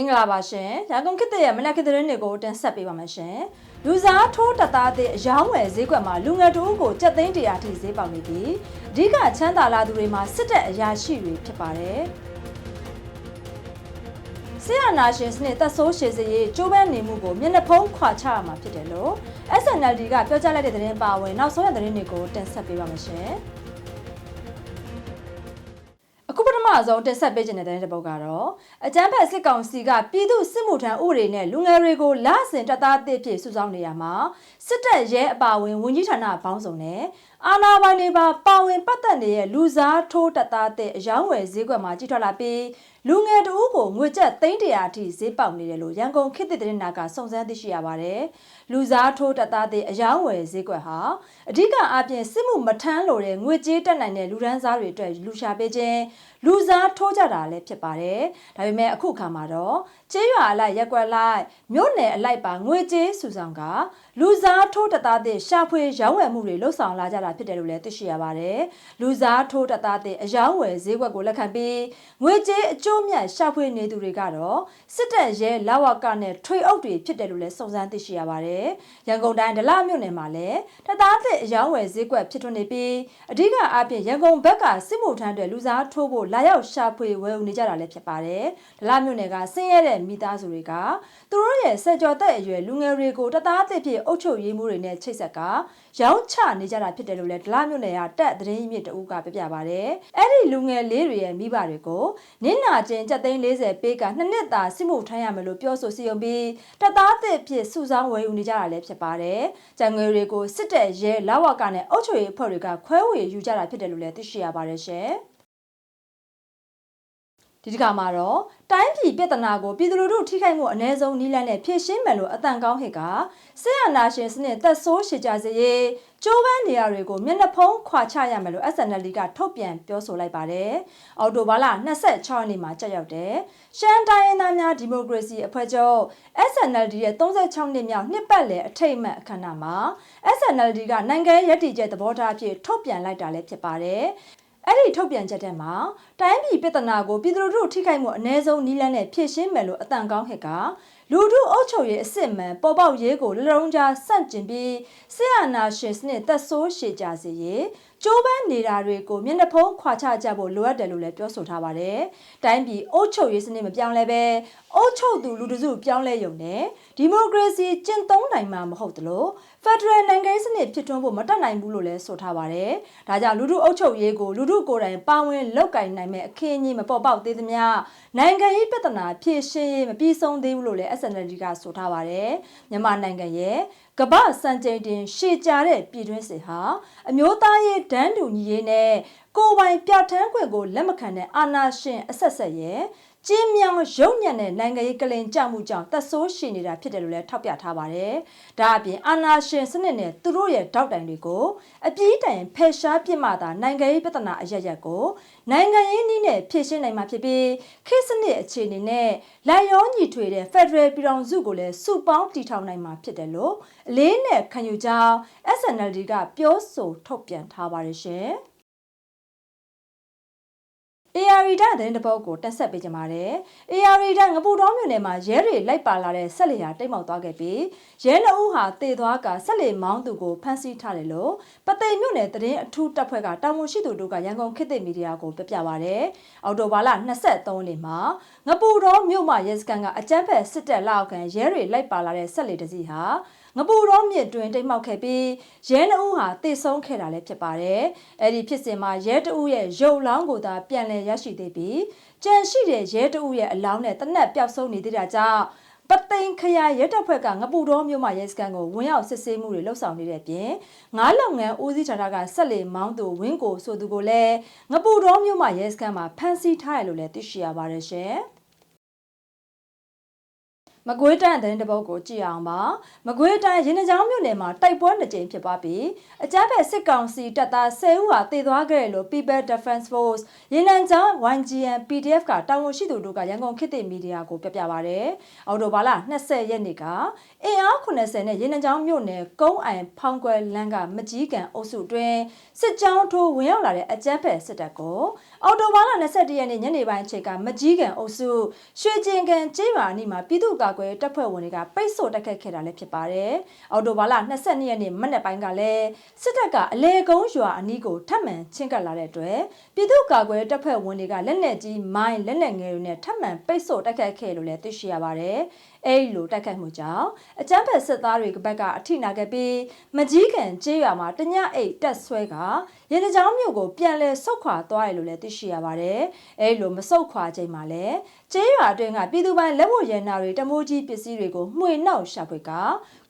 င်္ဂလာပါရှင်ရန်ကုန်ခေတ်သစ်ရဲ့မနက်ခေတ်သတင်းတွေကိုတင်ဆက်ပေးပါမယ်ရှင်လူစားထိုးတသားတဲ့အယောင်းဝယ်ဈေးကွက်မှာလူငယ်တို့ကိုကြက်သိန်းတရာထိဈေးပေါက်နေပြီးအဓိကချမ်းသာလာသူတွေမှာစစ်တပ်အရာရှိတွေဖြစ်ပါတယ်ဆရာနာရှင်စနစ်သက်ဆိုးရှည်စရေးကျိုးပန်းနေမှုကိုမျက်နှာဖုံးခွာချရမှာဖြစ်တယ်လို့ SNLD ကပြောကြားလိုက်တဲ့သတင်းပါဝင်နောက်ဆုံးရသတင်းတွေကိုတင်ဆက်ပေးပါမယ်ရှင် မဆုံးတင်ဆက်ပေးခြင်းတဲ့တဲ့တစ်ပုဒ်ကတော့အကြမ်းဖက်စစ်ကောင်စီကပြည်သူစစ်မှုထမ်းဥပဒေနဲ့လူငယ်တွေကိုလဆင်တပ်သားအသစ်ဖြစ်စုဆောင်းနေရမှာစစ်တပ်ရဲအပါအဝင်ဝန်ကြီးဌာနပေါင်းစုံနဲ့ အာဏာပိုင်တွေပါပါဝင်ပတ်သက်နေတဲ့လူစားထိုးတပ်သားအသစ်အယောင်းဝယ်ဈေးကွက်မှာကြီးထွားလာပြီးလူငယ်တဦးကိုငွေကျပ်300အထိဈေးပေါက်နေတယ်လို့ရန်ကုန်ခေတ်သစ်သတင်းနာကစုံစမ်းသိရှိရပါတယ်။လူစားထိုးတပ်သားတဲ့အယောင်းဝယ်ဈေးကွက်ဟာအဓိကအပြင်စစ်မှုမထမ်းလို့တဲ့ငွေကြေးတက်နိုင်တဲ့လူဒန်းစားတွေအတွက်လူရှာပေးခြင်းလူစားထိုးကြတာလည်းဖြစ်ပါတယ်။ဒါပေမဲ့အခုခါမှာတော့ကျေးရွာအလိုက်ရက်ကွက်လိုက်မြို့နယ်အလိုက်ပါငွေကြေးစုဆောင်ကလူစားထိုးတပ်သားတဲ့ရှာဖွေရောင်းဝယ်မှုတွေလှုပ်ဆောင်လာကြတာဖြစ်တယ်လို့လည်းသိရှိရပါတယ်။လူစားထိုးတပ်သားတဲ့အယောင်းဝယ်ဈေးကွက်ကိုလက်ခံပြီးငွေကြေးအကျိုးမြတ်ရှာဖွေနေသူတွေကတော့စစ်တပ်ရဲလာဝကနဲ့ထွေအုပ်တွေဖြစ်တယ်လို့လည်းစုံစမ်းသိရှိရပါတယ်။ရန်ကုန်တိုင်းဒလမြို့နယ်မှာလည်းတပ်သားတဲ့အယောင်းဝယ်ဈေးကွက်ဖြစ်ထွန်းနေပြီးအဓိကအပြင်ရန်ကုန်ဘက်ကစစ်မှုထမ်းတွေလူစားထိုးဖို့လာရောက်ရှာဖွေဝယ်ယူနေကြတာလည်းဖြစ်ပါတယ်။ဒလမြို့နယ်ကဆင်းရဲတဲ့မိသားစုတွေကသူတို့ရဲ့စက်ကြော်သက်အရွယ်လူငယ်တွေကိုတပ်သားအသစ်ဖြစ်အုပ်ချုပ်ရေးမှုတွေနဲ့ချိတ်ဆက်ကရောင်းချနေကြတာဖြစ်တယ်လို့လည်းဒလမြို့နယ်ကတက်သတင်းရင်းမြစ်တအုပ်ကပြပြပါတယ်။အဲ့ဒီလူငယ်လေးတွေရဲ့မိဘတွေကိုနင်းနာကျင်ကြက်သိန်း40ပေးကနှစ်နှစ်သာစစ်မှုထမ်းရမယ်လို့ပြောဆိုစီယုံပြီးတပ်သားအသစ်ဖြစ်စုဆောင်းဝယ်ယူနေကြတာလည်းဖြစ်ပါတယ်။ကြံငွေတွေကိုစစ်တပ်ရဲလာဝကနဲ့အုပ်ချုပ်ရေးအဖွဲ့တွေကခွဲဝေယူကြတာဖြစ်တယ်လို့လည်းသိရှိရပါတယ်ရှင်။ ဒီတစ်ခါမှာတော့တိုင်းပြည်ပြည်ထနာကိုပြည်သူလူထုထိခိုက်မှုအ ਨੇ ဆုံးနီးလန်းနဲ့ဖြည့်ရှင်းမယ်လို့အတန်ကောင်းဟစ်ကဆေးရနာရှင်စနစ်သက်ဆိုးရှည်ကြစေရေးကျိုးပန်းနေရာတွေကိုမျက်နှာဖုံးခွာချရမယ်လို့ SNL ကထုတ်ပြန်ပြောဆိုလိုက်ပါတယ်။အော်တိုဘာလ26ရက်နေ့မှာကြာရောက်တဲ့ရှမ်းတိုင်းရင်းသားများဒီမိုကရေစီအဖွဲ့ချုပ် SNLD ရဲ့36နှစ်မြောက်နှစ်ပတ်လည်အထိတ်အမှတ်အခမ်းအနားမှာ SNLD ကနိုင်ငံရေးရည်တည်ချက်သဘောထားအဖြစ်ထုတ်ပြန်လိုက်တာလည်းဖြစ်ပါတယ်။ အဲ့ဒီထုတ်ပြန်ချက်ထဲမှာတိုင်းပြည်ပြည်ထနာကိုပြည်သူလူထုထိခိုက်မှုအ ਨੇ ဆုံးနီးလန်းနဲ့ဖြည့်ရှင်းမယ်လို့အတန်ကောင်းဟစ်က လူထုအုပ်ချုပ်ရေးအစ်စ်မှန်ပေါ်ပေါက်ရေးကိုလလုံးကြားစန့်ကျင်ပြီးဆရာနာရှင်စနစ်သက်ဆိုးရှည်ကြစေရေးကျိုးပန်းနေတာတွေကိုမျက်နှာဖုံးခွာချကြဖို့လိုအပ်တယ်လို့လည်းပြောဆိုထားပါတယ်။တိုင်းပြည်အုပ်ချုပ်ရေးစနစ်မပြောင်းလဲပဲအုပ်ချုပ်သူလူတစုပြောင်းလဲရုံနဲ့ဒီမိုကရေစီကျင့်သုံးနိုင်မှာမဟုတ်သလိုဖက်ဒရယ်နိုင်ငံရေးစနစ်ဖြစ်ထွန်းဖို့မတတ်နိုင်ဘူးလို့လည်းဆိုထားပါတယ်။ဒါကြောင့်လူထုအုပ်ချုပ်ရေးကိုလူထုကိုယ်တိုင်ပါဝင်လုပ်ကိုင်နိုင်မဲ့အခင်းအကျင်းမပေါ်ပေါက်သေးသမျှနိုင်ငံရေးပြဿနာဖြေရှင်းရေးမပြီးဆုံးသေးဘူးလို့လည်း SNL ကဆိုထားပါတယ်။မြန်မာနိုင်ငံရဲ့ကမ္ဘာစံချိန်တင် ရှေ့ကြတဲ့ပြည်တွင်းစစ်ဟာအမျိုးသားရေးဒန်းတူညီရေးနဲ့ကိုယ်ပိုင်ပြဋ္ဌာန်းခွင့်ကိုလက်မခံတဲ့အာဏာရှင်အဆက်ဆက်ရဲ့ ကျင်းမြောင်ရုံညံ့တဲ့နိုင်ငံရေးကလင်ကြမှုကြောင့်သက်ဆိုးရှိနေတာဖြစ်တယ်လို့လည်းထောက်ပြထားပါတယ်။ဒါအပြင်အာဏာရှင်စနစ်နဲ့သူတို့ရဲ့တောက်တိုင်တွေကိုအပြည့်တိုင်ဖယ်ရှားပြစ်မှသာနိုင်ငံရေးပြဿနာအရရက်ကိုနိုင်ငံရေးနည်းနဲ့ဖြေရှင်းနိုင်မှာဖြစ်ပြီးခေတ်စနစ်အခြေအနေနဲ့လိုက်ရောညီထွေတဲ့ Federal ပြည်ထောင်စုကိုလည်းစုပေါင်းတည်ထောင်နိုင်မှာဖြစ်တယ်လို့အလေးနဲ့ခံယူကြောင်း SNLD ကပြောဆိုထုတ်ပြန်ထားပါတယ်ရှင်။ AR ဓာတ်သတင်းတစ်ပုဒ်ကိုတက်ဆက်ပေးကြပါတယ်။ AR ဓာတ်ငပူတော်မြို့နယ်မှာရဲတွေလိုက်ပါလာတဲ့ဆက်လီဟာတိတ်မောက်သွားခဲ့ပြီးရဲနှအုပ်ဟာတေသွားကဆက်လီမောင်းသူကိုဖမ်းဆီးထားတယ်လို့ပသိမ်မြို့နယ်သတင်းအထူးတပ်ဖွဲ့ကတာဝန်ရှိသူတို့ကရန်ကုန်ခေတ်သစ်မီဒီယာကိုပြပြပါဗျ။အော်တိုဘာလ23နေ့မှာငပူတော်မြို့မှာရဲစခန်းကအကြမ်းဖက်စစ်တပ်လက်အောက်ခံရဲတွေလိုက်ပါလာတဲ့ဆက်လီတစီဟာ ငပူတော်မြစ်တွင်တိတ်မောက်ခဲ့ပြီးရဲနှအုပ်ဟာတေဆုံးခဲ့တာလည်းဖြစ်ပါတယ်။အဲ့ဒီဖြစ်စဉ်မှာရဲတအုပ်ရဲ့ရုပ်လောင်းကိုသာပြန်လည်ရရှိသေးပြီးကြံရှိတဲ့ရဲတအုပ်ရဲ့အလောင်းနဲ့တနက်ပျောက်ဆုံးနေသေးတာကြောင့်ပသိမ်ခရိုင်ရဲတပ်ဖွဲ့ကငပူတော်မြို့မှာရဲစခန်းကိုဝင်ရောက်စစ်ဆေးမှုတွေလှုပ်ဆောင်နေတဲ့ပြင်ငါးလောက်ငန်းဦးစီးဌာနကဆက်လေမောင်းသူဝင်းကိုဆိုသူကိုလည်းငပူတော်မြို့မှာရဲစခန်းမှာဖမ်းဆီးထားတယ်လို့လည်းသိရှိရပါတယ်ရှင်။ မမကွေးတိုင်းသတင်းတပုတ်ကိုကြည့်အောင်ပါမကွေးတိုင်းရင်းနှကြောင်းမြို့နယ်မှာတိုက်ပွဲနှစ်ကြိမ်ဖြစ်ပွားပြီးအကြမ်းဖက်စစ်ကောင်စီတပ်သား10ဦးဟာတေသွားခဲ့တယ်လို့ People Defense Force ရင်းနှကြောင်း YGN PDF ကတာဝန်ရှိသူတို့ကရန်ကုန်ခေတ်သစ်မီဒီယာကိုပြပြပါဗျ။အော်တိုဘာလ20ရက်နေ့ကအင်အား80နဲ့ရင်းနှကြောင်းမြို့နယ်ကုန်းအိုင်ဖောင်းကွယ်လန်းကမကြီးကန်အုပ်စုတွင်စစ်ကြောင်းထိုးဝင်ရောက်လာတဲ့အကြမ်းဖက်စစ်တပ်ကိုအော်တိုဘာလ21ရက်နေ့ညနေပိုင်းအချိန်ကမကြီးကန်အုပ်စုရွှေကျင်ကန်ကျေးရွာအနီးမှာပြည်သူ့ကာကွယ်တပ်ဖွဲ့ဝင်တွေကပိတ်ဆို့တိုက်ခတ်ခဲ့တာလည်းဖြစ်ပါတယ်။အော်တိုဘာလ22ရက်နေ့မနက်ပိုင်းကလည်းစစ်တပ်ကအလေကုန်းရွာအနီးကိုထပ်မံချင်းကပ်လာတဲ့အတွက်ပြည်သူ့ကာကွယ်တပ်ဖွဲ့ဝင်တွေကလက်နက်ကြီးမိုင်းလက်နက်ငယ်တွေနဲ့ထပ်မံပိတ်ဆို့တိုက်ခတ်ခဲ့လို့လည်းသိရှိရပါတယ်။အဲဒီလိုတိုက်ခိုက်မှုကြောင့်အကြမ်းဖက်စစ်သားတွေဘက်ကအထိနာခဲ့ပြီးမကြီးကန်ကျေးရွာမှာတညအိတ်တက်ဆွဲကရင်းနှကြောင်းမြို့ကိုပြန်လည်ဆုတ်ခွာသွားတယ်လို့လည်းသိရှိရပါတယ်။အဲဒီလိုမဆုတ်ခွာချိန်မှာလည်းကျေးရွာအတွင်းကပြည်သူပိုင်းလက်ဝတ်ရန်နာတွေတမိုးကြီးပစ္စည်းတွေကိုမှွေနှောက်ရှာဖွေက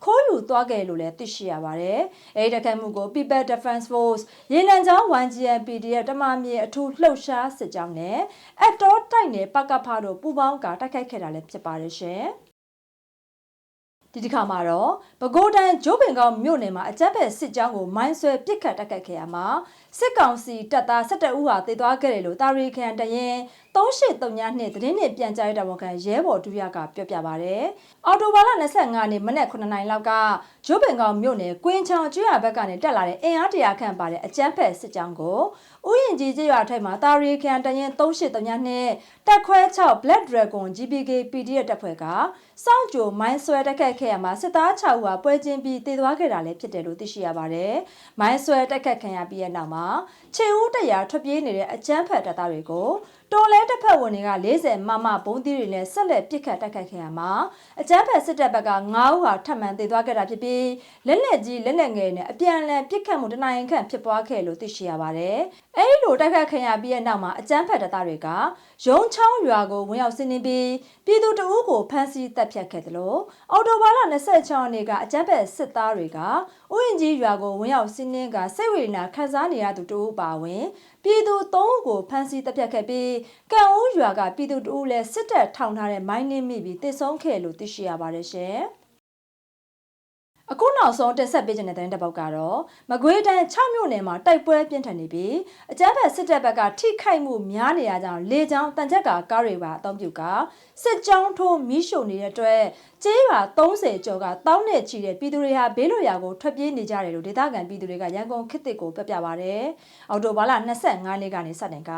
ခိုးယူသွားခဲ့လို့လည်းသိရှိရပါတယ်။အဲဒီတိုက်ခိုက်မှုကို People Defense Force ရေနံချောင်း 1GN PDF တမမြေအထူးလှုပ်ရှားစစ်ကြောင်းနဲ့အတော်တိုက်နယ်ပကဖားတို့ပူးပေါင်းကတိုက်ခိုက်ခဲ့တာလည်းဖြစ်ပါတယ်ရှင်။ ဒီတစ်ခါမှာတော့ပဲခူးတိုင်းဂျိုးပင်ကောင်မြို့နယ်မှာအကြက်ဖက်စစ်ကြောင်းကိုမိုင်းဆွဲပစ်ခတ်တိုက်ခိုက်ခဲ့ရမှာစစ်ကောင်စီတပ်သား17ဦးဟာတေသွားခဲ့တယ်လို့တာရီခန်တရင်3839နှစ်သတင်းနဲ့ပြန်ကြားရတဲ့ဝန်ခံရဲဘော်ဒုရကပြောပြပါဗျ။အော်တိုဘာလ25နှစ်မနက်9နိုင်လောက်ကဂျိုးပင်ကောင်မြို့နယ်ကွင်းချောင်ကျွရဘက်ကနေတက်လာတဲ့အင်အားတရာခန့်ပါတဲ့အကြမ်းဖက်စစ်ကြောင်းကိုဥယျင်ကြီးကျွရထိပ်မှာတာရီခန်တရင်3839နှစ်တက်ခွဲ6 Black Dragon GPK PDF တပ်ဖွဲ့ကစောင့်ကြိုမိုင်းဆွဲတက်ခတ်ခဲ့ရမှာစစ်သား6ဦးဟာပွဲချင်းပြီးတည်သွားခဲ့တာလည်းဖြစ်တယ်လို့သိရှိရပါတယ်။မိုင်းဆွဲတက်ခတ်ခံရပြီးတဲ့နောက်မှာခြေဦးတရာထွက်ပြေးနေတဲ့အကြမ်းဖက်တပ်သားတွေကို တော်လဲတစ်ဖက်ဝင်တွေက40မမဘုံသီးတွေနဲ့ဆက်လက်ပစ်ခတ်တိုက်ခိုက်ခဲ့ရမှာအကြမ်းဖက်စစ်တပ်ဘက်က9ဦးဟာထပ်မံသေသွားခဲ့တာဖြစ်ပြီးလက်လက်ကြီးလက်လက်ငယ်နဲ့အပြန်အလှန်ပစ်ခတ်မှုတနိုင်ခန့်ဖြစ်ပွားခဲ့လို့သိရှိရပါတယ်။အဲဒီလိုတိုက်ခိုက်ခံရပြီးတဲ့နောက်မှာအကြမ်းဖက်တပ်သားတွေကရုံချောင်းရွာကိုဝင်ရောက်စီးနင်းပြီးပြည်သူတအုပ်ကိုဖမ်းဆီးတပ်ဖြတ်ခဲ့တယ်လို့အော်တိုဘာလ26ရက်နေ့ကအကြမ်းဖက်စစ်သားတွေကဥယျင်ကြီးရွာကိုဝင်ရောက်စီးနင်းကစိတ်ဝေဒနာခံစားနေရသူတအုပ်ပါဝင် ပြည်သူ၃ဦးကိုဖမ်းဆီးတပ်ဖြတ်ခဲ့ပြီးကံဦးရွာကပြည်သူတအုပ်လည်းစစ်တပ်ထောင်ထားတဲ့မိုင်းနှင်းမိပြီးတည်ဆုံးခဲ့လို့သိရှိရပါတယ်ရှင်။အခုနောက်ဆုံးတင်ဆက်ပေးခြင်းတဲ့တဲ့တစ်ပုတ်ကတော့မကွေးတိုင်း6မြို့နယ်မှာတိုက်ပွဲပြင်းထန်နေပြီးအကြမ်းဖက်စစ်တပ်ဘက်ကထိခိုက်မှုများနေရကြောင်းလေကြောင်းတန်ချက်ကာကားတွေပါအသုံးပြုက စစ်ကြောင်းထိုးမီးရှို့နေတဲ့အတွက်ကျေးရွာ30ကျော်ကတောင်းနဲ့ချီတဲ့ပြည်သူတွေဟာဘေးလွတ်ရာကိုထွက်ပြေးနေကြတယ်လို့ဒေသခံပြည်သူတွေကရန်ကုန်ခေတ်သစ်ကိုပြပြပါဗျ။အော်တိုဘာလ25နေ့ကနေစတင်က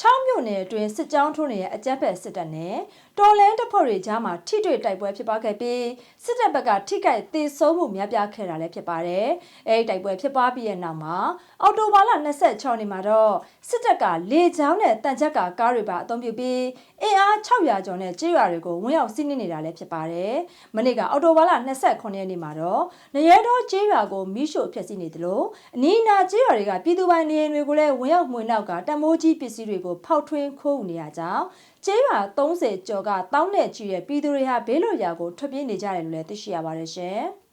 6မြို့နယ်အတွင်းစစ်ကြောင်းထိုးနေတဲ့အကြမ်းဖက်စစ်တပ်နဲ့တော်လန်တပ်ဖွဲ့တွေကြားမှာထိတွေ့တိုက်ပွဲဖြစ်ပွားခဲ့ပြီးစစ်တပ်ဘက်ကထိခိုက်သေဆုံးမှုများပြားခဲ့တာလည်းဖြစ်ပါတယ်။အဲဒီတိုက်ပွဲဖြစ်ပွားပြီးတဲ့နောက်မှာအော်တိုဘာလ26နေ့မှာတော့စစ်တပ်ကလေကြောင်းနဲ့တန်ချက်ကကားတွေပါအသုံးပြုပြီးအင်အား600ကျော်နဲ့ကြေးရွာတွေကိုဝင်ရောက်စီးနင်းနေတာလည်းဖြစ်ပါတယ်။မနေ့ကအော်တိုဘာလ29ရက်နေ့မှာတော့နရဲတော်ကြေးရွာကိုမိရှို့ဖျက်ဆီးနေတယ်လို့အနီးအနားကြေးရွာတွေကပြည်သူပိုင်နေအိမ်တွေကိုလည်းဝင်ရောက်မှွေနောက်ကတမိုးကြီးပစ္စည်းတွေကိုဖောက်ထွင်းခိုးယူနေရကြောင်းကျေးရွာ30ကျော်ကတောင်းနဲ့ချီတဲ့ပြည်သူတွေဟာဘေးလွတ်ရာကိုထွက်ပြေးနေကြတယ်လို့လည်းသိရှိရပါတယ်ရှင်။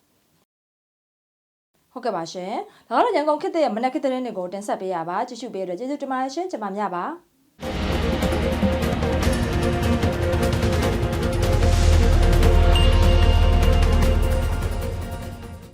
ဟုတ်ကဲ့ပါရှင်။ဒါကတော့ရန်ကုန်ခေတ်ရဲ့မနက်ခေတ်သတင်းတွေကိုတင်ဆက်ပေးရပါကြည့်ရှုပေးရတဲ့ကျေးဇူးတင်ပါတယ်ရှင်။ကျွန်မမြပါ။